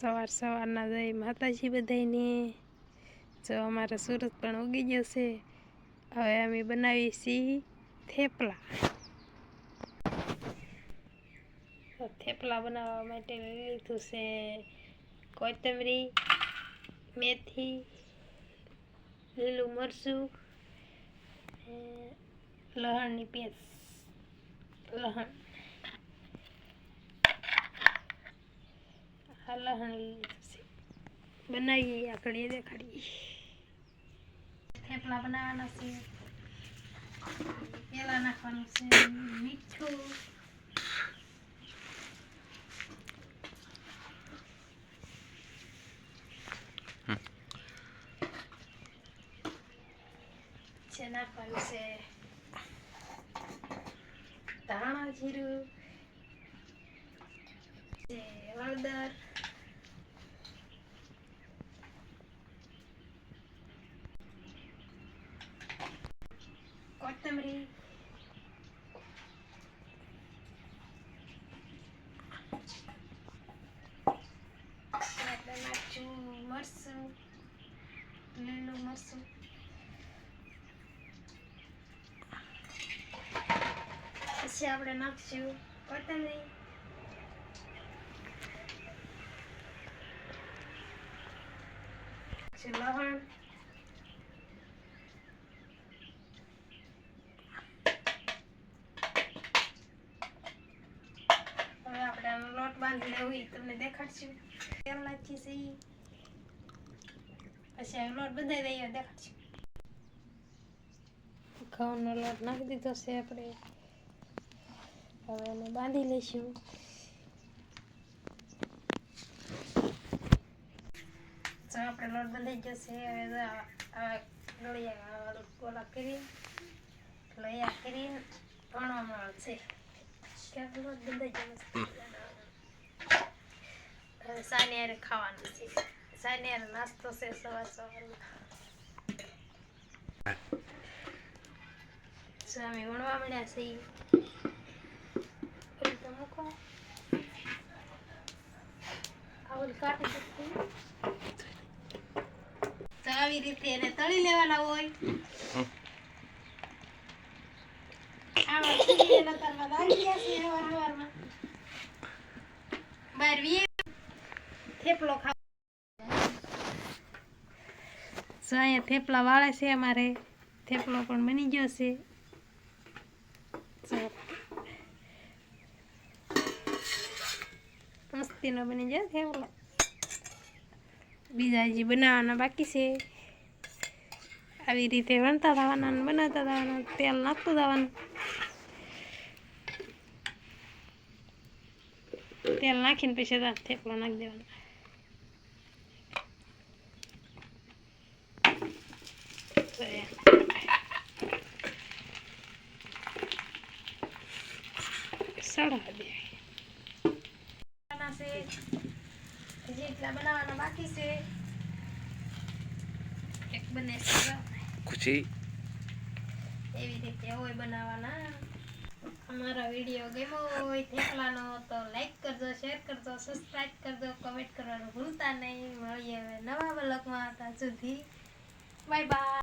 સવાર સવારના જય માતાજી બધાને જો અમારે સુરત પણ ઉગી છે. હવે અમે બનાવીએ છીએ થેપલા. થેપલા બનાવવા માટે લીધું છે કોથમરી, મેથી, લીલું મરચું લહણની પેસ લસણ આ છે. બનાવીએ આગળ એ દેખાડીએ. થેપલા બનાવવાના છે. પેલા નાખવાનું છે. મીઠું. છે નાખવાનું છે. ધાણા જીરું. છે હળદર કોથમરી આપણે નાખશું મરચું લીલું મરચું પછી આપણે નાખશું કોથમરી પછી લસણ હવે આપણે આનો લોટ બાંધી લેવું તમને દેખાડશું. તેલ નાખીએ છીએ પછી આ લોટ બંધાઈ દઈએ દેખાડશું. ઘઉંનો લોટ નાખી દીધો છે આપણે. હવે એને બાંધી લઈશું. જો આપણે લોટ બંધાઈ ગયો છે હવે ગળિયા ગોળા કરી લોયા કરી વણવામાં આવશે ક્યાંક લોટ બંધાઈ ગયો છે હવે સાની હારે ખાવાનું છે સાની હારે નાસ્તો છે સવાર સવારમાં અમે વણવા મળ્યા છે તો મૂકો આવું કાઢી દીધી. તો આવી રીતે એને તળી લેવાના હોય. થેપલો વાળે છે અમારે. થેપલો પણ બની ગયો છે. મસ્તીનો બની ગયો થેપલો. બીજા હજી બનાવવાના બાકી છે આવી રીતે વણતા થવાના અને બનાવતા થવાના તેલ નાખતું થવાનું તેલ નાખીને પછી તો થેપલો નાખી દેવાનો તો એ સડા દે છે બનાવવાના બાકી છે. એક બને છે ખુશી? એવી રીતે હોય બનાવવાના. અમારા વીડિયો ગમ્યો હોય થેપલાનો તો લાઈક કરજો શેર કરજો સબસ્ક્રાઇબ કરજો કમેન્ટ કરવાનું ભૂલતા નહીં. મળીએ હવે નવા બ્લોગમાં ત્યાં સુધી બાય બાય